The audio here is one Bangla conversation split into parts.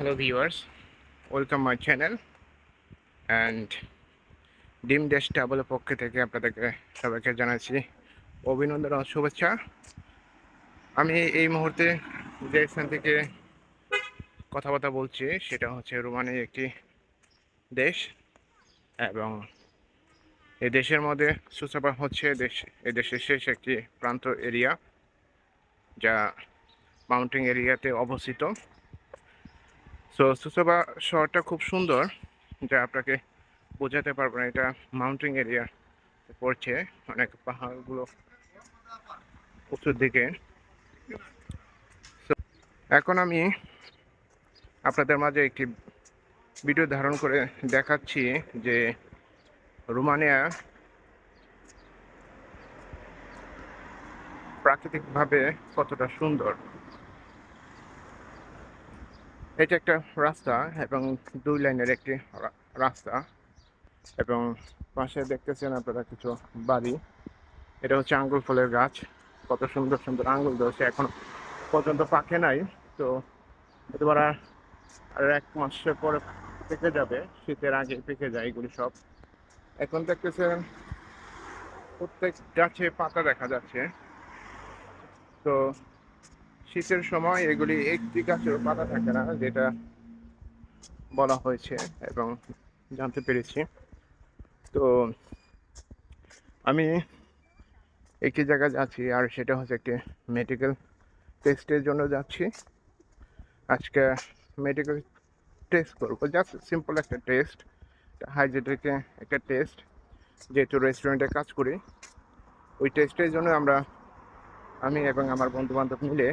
hello, viewers. Welcome my channel. And ডিম ড্যাশ ট্রাভেলের পক্ষ থেকে আপনাদেরকে সবাইকে জানাচ্ছি অভিনন্দন ও শুভেচ্ছা। আমি এই মুহূর্তে যে স্থান থেকে কথাবার্তা বলছি, সেটা হচ্ছে রোমানি একটি দেশ এবং এই দেশের মধ্যে সুসাবা হচ্ছে দেশ এই দেশের শেষ একটি প্রান্ত এরিয়া, যা মাউন্টেন এরিয়াতে অবস্থিত। সো সুসাবা শহরটা খুব সুন্দর, যা আপনাকে বোঝাতে পারব না, এটা মাউন্টেন এরিয়া পড়ছে, অনেক পাহাড়গুলো উঁচুর দিকে। এখন আমি আপনাদের মাঝে একটি ভিডিও ধারণ করে দেখাচ্ছি যে রোমানিয়া প্রাকৃতিকভাবে কতটা সুন্দর। এটা একটা রাস্তা এবং দুই লাইনের একটি রাস্তা এবং পাশে দেখতেছেন আপনারা কিছু বাড়ি। এটা হচ্ছে আঙ্গুল ফলের গাছ। কত সুন্দর সুন্দর আঙ্গুল ধরেছে। এখন পর্যন্ত পাকে নাই। তো এবার আর এক মাসের পরে পেকে যাবে। শীতের আগে পেকে যায় এগুলি সব। এখন দেখতেছেন প্রত্যেক গাছে পাতা দেখা যাচ্ছে। তো শীতের সময় এগুলি একটি গাছেও পাতা থাকে না, যেটা বলা হয়েছে এবং জানতে পেরেছি। তো আমি একটি জায়গায় যাচ্ছি, আর সেটা হচ্ছে একটি মেডিকেল টেস্টের জন্য যাচ্ছি। আজকে মেডিকেল টেস্ট করব। জাস্ট সিম্পল একটা টেস্ট হাইজেটিকে একটা টেস্ট যেহেতু রেস্টুরেন্টে কাজ করি। ওই টেস্টের জন্য আমরা আমি এবং আমার বন্ধু বান্ধব মিলে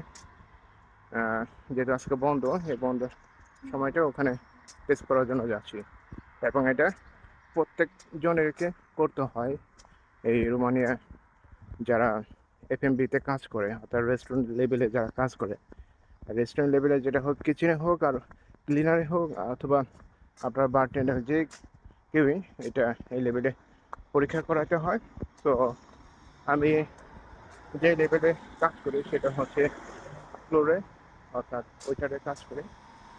যেহেতু আজকে বন্ধ, এই বন্ধ সময়টা ওখানে টেস্ট করার জন্য যাচ্ছি। এবং এটা প্রত্যেক জনেরকে করতে হয়। এই রোমানিয়া যারা এফ এম বিতে কাজ করে, অর্থাৎ রেস্টুরেন্ট লেভেলে যারা কাজ করে রেস্টুরেন্ট লেভেলে যেটা হোক কিচেনে হোক আর ক্লিনারে হোক, অথবা আপনার বারটেন্ডার যে কেউই, এটা এই লেভেলে পরীক্ষা করাতে হয়। তো আমি যে লেভেলে কাজ করি সেটা হচ্ছে ফ্লোরে অর্থাৎ ওইটারে কাজ করি।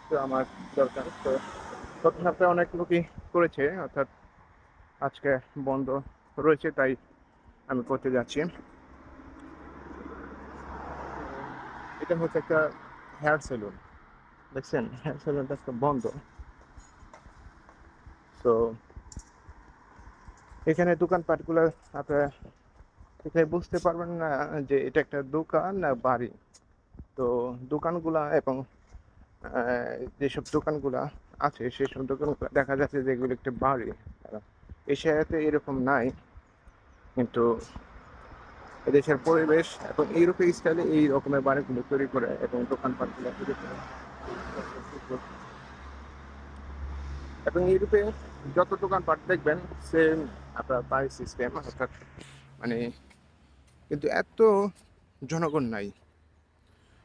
তো আমার দরকার। তো গত সপ্তাহে অনেক লোকই করেছে, অর্থাৎ আজকে বন্ধ রয়েছে, তাই আমি করতে যাচ্ছি। এটা হচ্ছে একটা হেয়ার সেলুন দেখছেন? হেয়ার সেলুনটা আজকে বন্ধ। তো এখানে দোকানপাটগুলো আপনারা এখানে বুঝতে পারবেন না যে এটা একটা দোকান না বাড়ি। তো দোকানগুলা এবং যেসব দোকানগুলা আছে, সেসব দোকানগুলো দেখা যাচ্ছে যে এগুলো একটা বাড়ি। এশিয়াতে এরকম নাই। কিন্তু এদেশের পরিবেশ এবং ইউরোপীয় স্টাইলে এই রকমের বাড়িগুলো তৈরি করে এবং দোকানপাটগুলো তৈরি করে। এবং ইউরোপে যত দোকানপাট দেখবেন সেম আপনার বাড়ি সিস্টেম অর্থাৎ মানে কিন্তু এত জনগণ নাই।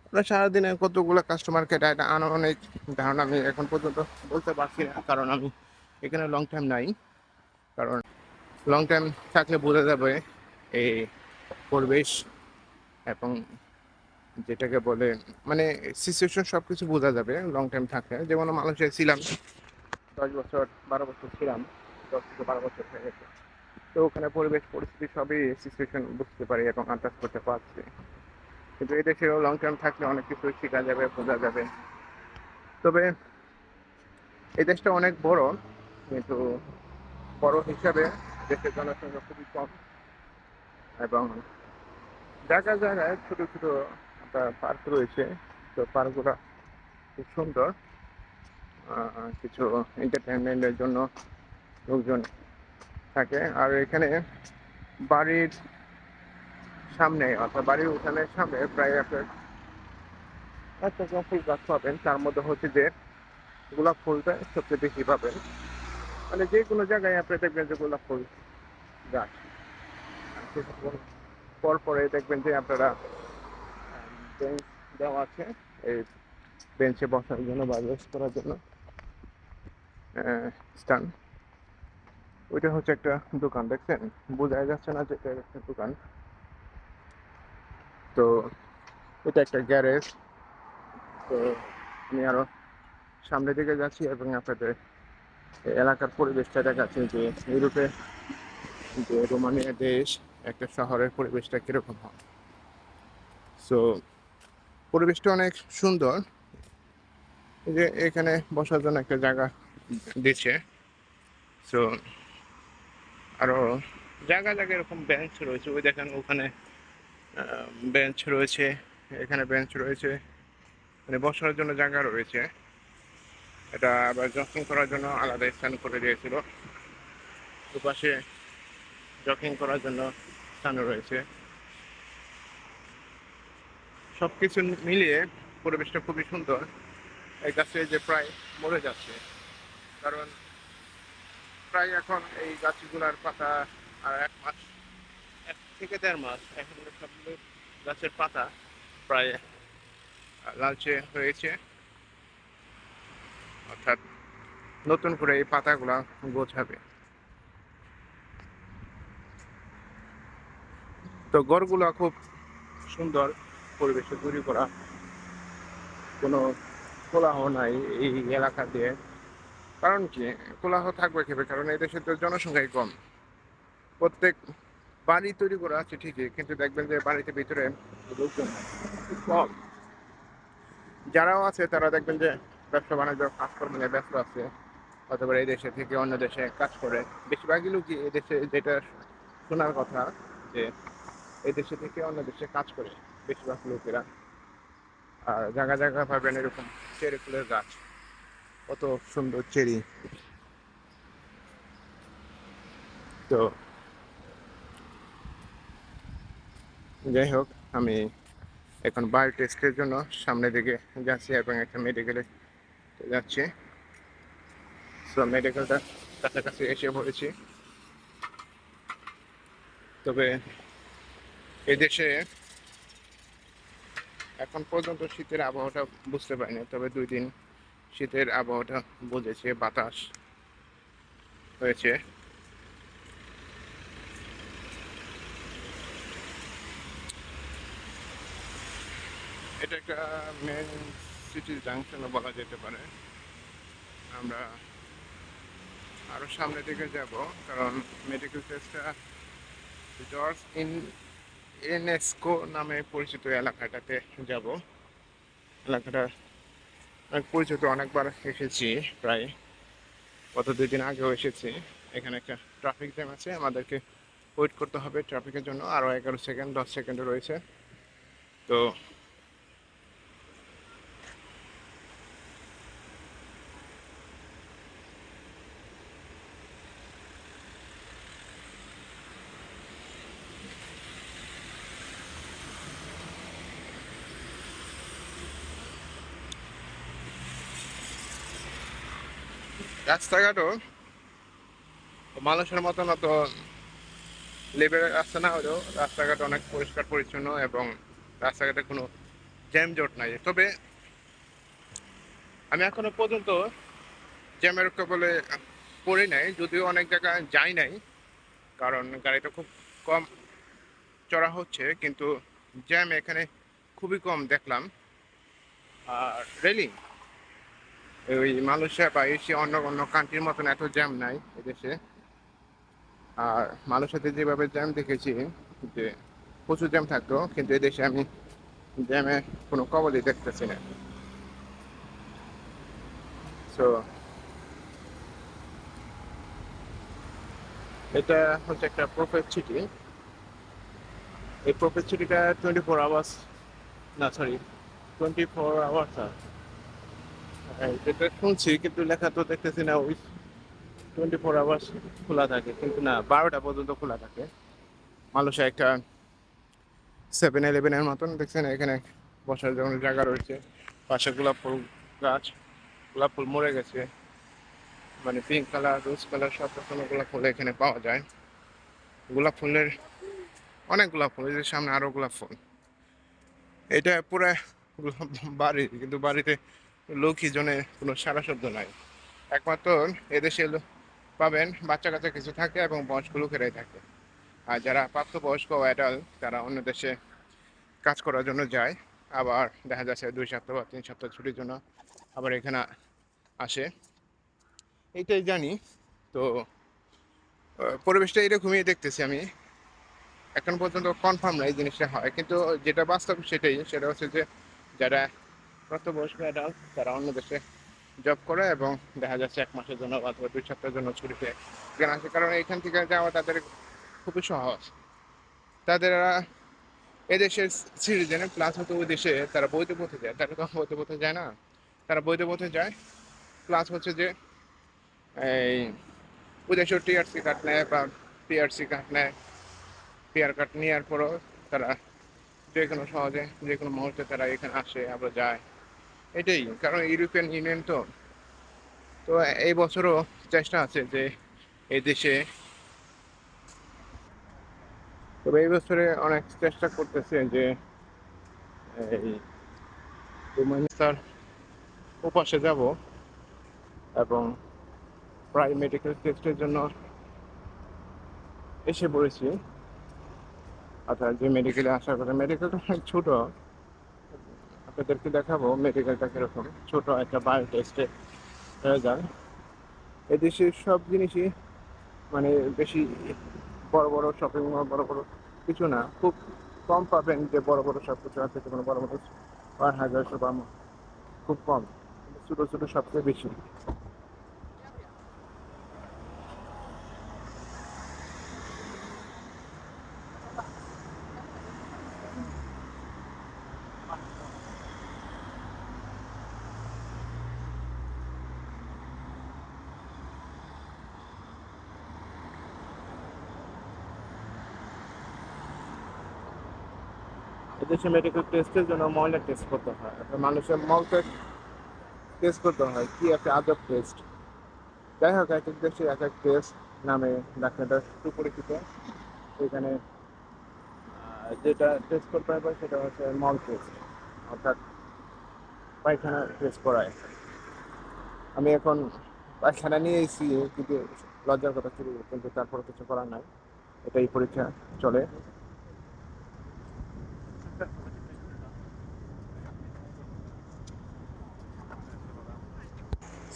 আপনার সারাদিনে কতগুলো কাস্টমার কেটে এটা অনেক ধারণা আমি এখন পর্যন্ত বলতে পারছি না, কারণ আমি এখানে লং টাইম নাই। কারণ লং টাইম থাকলে বোঝা যাবে এই পরিবেশ এবং যেটাকে বলে মানে সিচুয়েশন সব কিছু বোঝা যাবে লং টাইম থাকলে। যেমন মালয়েশিয়ায় ছিলাম, দশ বছর, বারো বছর ছিলাম, দশ থেকে বারো বছর হয়ে গেছে। তো ওখানে পরিবেশ, পরিস্থিতি সবই সিচুয়েশন বুঝতে পারি এবং আন্দাজ করতে পারছি। কিন্তু এই দেশেও লং টার্ম থাকলে অনেক কিছু শেখা যাবে, বোঝা যাবে। তবে এই দেশটা অনেক বড়, কিন্তু বড় হিসাবে দেশের জনসংখ্যা খুবই কম। এবং জায়গায় জায়গায় ছোট ছোট পার্ক রয়েছে, তো পার্কগুলো খুব সুন্দর। কিছু এন্টারটেনমেন্টের জন্য লোকজন থাকে। আর এখানে বাড়ির সামনে, অর্থাৎ বাড়ির উঠানের সামনে প্রায় আপনার একটা ফুল গাছ পাবেন। তার মধ্যে হচ্ছে যে গোলাপ ফুলটা সবচেয়ে বেশি পাবেন। মানে যে কোনো জায়গায় আপনি দেখবেন যে গোলাপ ফুল গাছ। আর কিছুক্ষণ পর পরে দেখবেন যে আপনারা বেঞ্চ দেওয়া আছে এই বেঞ্চে বসার জন্য বা করার জন্য স্টান ওইটা হচ্ছে একটা দোকান, দেখছেন? বোঝাই যাচ্ছে না যে এটা একটা দোকান। তো এটা একটা গ্যারেজ। তো আমি আরও সামনের দিকে যাচ্ছি এবং আপনাদের এলাকার পরিবেশটা দেখাচ্ছি যে ইউরোপে যে রোমানিয়া দেশ, একটা শহরের পরিবেশটা কীরকম হয়। সো পরিবেশটা অনেক সুন্দর। যে এখানে বসার জন্য একটা জায়গা দিচ্ছে। সো আরও জায়গা জায়গা এরকম বেঞ্চ রয়েছে। ওই দেখেন ওখানে বেঞ্চ রয়েছে, এখানে বেঞ্চ রয়েছে। মানে বসার জন্য জায়গা রয়েছে। এটা আবার জকিং করার জন্য আলাদা স্থান করে দিয়েছিল। দুপাশে জকিং করার জন্য স্থান রয়েছে। সব কিছু মিলিয়ে পরিবেশটা খুবই সুন্দর। এই গাছে যে প্রায় মরে যাচ্ছে। কারণ প্রায় এখন এই গাছগুলার পাতা আর এক মাস, এক থেকে দেড় মাস এখন সবগুলো গাছের পাতা প্রায় লালচে হয়েছে। অর্থাৎ নতুন করে এই পাতাগুলা গোছাবে। তো গড়গুলো খুব সুন্দর পরিবেশে তৈরি করা কোনো কোলাহ নাই এই এলাকা দিয়ে। কারণ কি? কোলাহ থাকবে খেবে কারণ এই দেশের তো জনসংখ্যাই কম। প্রত্যেক বাড়ি তৈরি করা আছে ঠিকই, কিন্তু দেখবেন যে বাড়িতে ভিতরে লোকজন কম। যারাও আছে, তারা দেখবেন যে ব্যবসা বাণিজ্য, কাজকর্ম নিয়ে ব্যস্ত আছে, অথবা এই দেশে থেকে অন্য দেশে কাজ করে। বেশিরভাগই লোকই এই দেশে, যেটা শোনার কথা যে এই দেশে থেকে অন্য দেশে কাজ করে, বেশিরভাগ লোকেরা। আর জায়গা জায়গা পাবেন এরকম চেরি ফুলের গাছ কত সুন্দর চেরি। তো, যাই হোক, আমি এখন বায়ো টেস্টের জন্য সামনের দিকে যাচ্ছি এবং একটা মেডিকেলে যাচ্ছি। সো মেডিকেলটা কাছাকাছি এসে পড়েছি। তবে এদেশে এখন পর্যন্ত শীতের আবহাওয়াটা বুঝতে পারিনি, তবে দুই দিন শীতের আবহাওয়াটা বুঝেছে, বাতাস হয়েছে। এটা একটা মেন সিটি জাংশনও বলা যেতে পারে। আমরা আরও সামনের দিকে যাব, কারণ মেডিকেল টেস্টটা জর্জ ইন এনএসকো নামে পরিচিত এলাকাটাতে যাব। এলাকাটা অনেক পরিচিত অনেকবার এসেছি, প্রায় গত দুই দিন আগেও এসেছি। এখানে একটা ট্রাফিক জ্যাম আছে, আমাদেরকে ওয়েট করতে হবে ট্রাফিকের জন্য। আরও এগারো সেকেন্ড দশ সেকেন্ড রয়েছে। তো রাস্তাঘাটও মানুষের মতন অত লেভেলের রাস্তা না হলেও রাস্তাঘাট অনেক পরিষ্কার, পরিচ্ছন্ন এবং রাস্তাঘাটে কোনো জ্যাম জট নাই। তবে আমি এখনও পর্যন্ত জ্যামের বলে পড়ি নাই, যদিও অনেক জায়গায় যাই নাই, কারণ গাড়িটা খুব কম চড়া হচ্ছে, কিন্তু জ্যাম এখানে খুবই কম দেখলাম। আর রেলিং ওই মালয়েশিয়া বা এশিয়া অন্য অন্য কান্ট্রির মতন এত জ্যাম নাই এদেশে। আর মালয়েশিয়াতে যেভাবে জ্যাম দেখেছি যে প্রচুর জ্যাম থাকতো, কিন্তু এদেশে আমি জ্যামে কোনো কবলই দেখতেছি না। সো এটা হচ্ছে একটা প্রফেট সিটি এই প্রফেট সিটিটা টোয়েন্টি ফোর আওয়ার্স না সরি টোয়েন্টি ফোর আওয়ার্স যেটা শুনছি, কিন্তু লেখা তো দেখতেছি না, ওই টোয়েন্টি ফোর আওয়ার্স খোলা থাকে, কিন্তু না, বারোটা পর্যন্ত খোলা থাকে। মানুষে একটা সেভেন ইলেভেনের মতন, দেখছেন, এখানে বসার জন্য জায়গা রয়েছে। পাশে গোলাপ ফুল গাছ, গোলাপ ফুল মরে গেছে। মানে পিঙ্ক কালার রোজ কালার সব রকমের গোলাপ ফুল এখানে পাওয়া যায়। গোলাপ ফুলের, অনেক গোলাপ ফুল, এই যে সামনে আরও গোলাপ ফুল। এটা পুরো বাড়ি, কিন্তু বাড়িতে লোকই জনে কোনো সারা শব্দ নাই। একমাত্র এদেশে পাবেন বাচ্চা কাচ্চা কিছু থাকে এবং বয়স্ক লোকেরাই থাকে। আর যারা প্রাপ্তবয়স্ক অ্যাডাল্ট তারা অন্য দেশে কাজ করার জন্য যায়। আবার দেখা যাচ্ছে দুই সপ্তাহ বা তিন সপ্তাহ ছুটির জন্য আবার এখানে আসে। এইটাই জানি। তো পরিবেশটা এরকমই দেখতেছি আমি। এখন পর্যন্ত কনফার্ম না এই জিনিসটা হয়। কিন্তু যেটা বাস্তব সেটাই। সেটা হচ্ছে যে যারা প্রাপ্তবয়স্ক অ্যাডাল্ট তারা অন্য দেশে জব করে এবং দেখা যাচ্ছে এক মাসের জন্য অথবা দুই সপ্তাহের জন্য ছুটিতে এখানে আসে কারণ এখান থেকে যাওয়া তাদের খুবই সহজ। তাদের এদেশের সিটিজেন প্লাস হয়তো ওই দেশে তারা বৈধ পথে যায়। তারা তো বৈধ পথে যায় না। তারা বৈধ পথে যায়। প্লাস হচ্ছে যে এই ওই দেশের টিআরসি কার্ড নেয় বা পিআরসি কার্ড নেয়। পিআর কার্ড নেওয়ার পরও তারা যে কোনো সহজে যে কোনো মুহূর্তে তারা এখানে আসে, আবার যায়। এটাই, কারণ ইউরোপিয়ান ইউনিয়ন তো তো এই বছরও চেষ্টা আছে যে এই দেশে তবে এই বছরে অনেক চেষ্টা করতেছে যে এই রোমানিস্তার উপাসে যাব এবং প্রায় মেডিকেল টেস্টের জন্য এসে পড়েছি। অর্থাৎ যে মেডিকেলে আসার কথা মেডিকেলটা অনেক ছোট। আপনাদেরকে দেখাবো মেডিকেলটা কীরকম। ছোট একটা বায়ো টেস্টে যায় এদেশের সব জিনিসই মানে বেশি বড় বড় শপিং মল বড় বড় কিছু না। খুব কম পাবেন যে বড় বড় সব কিছু আছে কোনো বড় বড় পাঁচ হাজার খুব কম। ছোটো ছোটো সবচেয়ে বেশি। এদেশে মেডিকেল টেস্টের জন্য ময়লা টেস্ট করতে হয় মানুষের মলকে টেস্ট করতে হয়, কি একটা আদব টেস্ট যাই হোক, এক এক দেশে এক এক টেস্ট নামে ডাক্তারটা সুপরিচিত। এখানে যেটা টেস্ট করতে হবে সেটা হচ্ছে মল টেস্ট অর্থাৎ পায়খানা টেস্ট করায়। আমি এখন পায়খানা নিয়ে এসেছি কিন্তু লজ্জার কথা শুরু কিন্তু তারপরে কিছু করার নাই। এটাই পরীক্ষা চলে।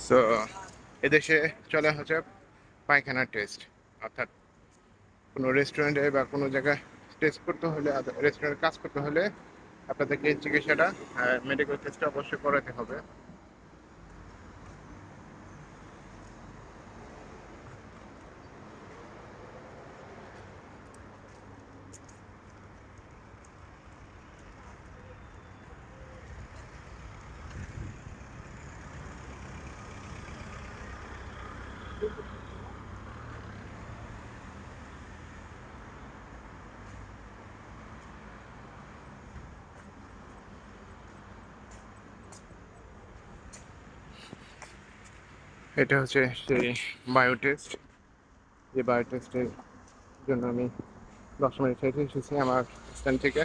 সো এদেশে চলে হচ্ছে পায়খানা টেস্ট অর্থাৎ কোনো রেস্টুরেন্টে বা কোনো জায়গায় টেস্ট করতে হলে রেস্টুরেন্টে কাজ করতে হলে আপনাদেরকে চিকিৎসাটা মেডিকেল টেস্টটা অবশ্যই করাতে হবে। এটা হচ্ছে সেই বায়ো টেস্ট যে বায়ো টেস্টের জন্য আমি দশ মিনিট এসেছি আমার স্থান থেকে।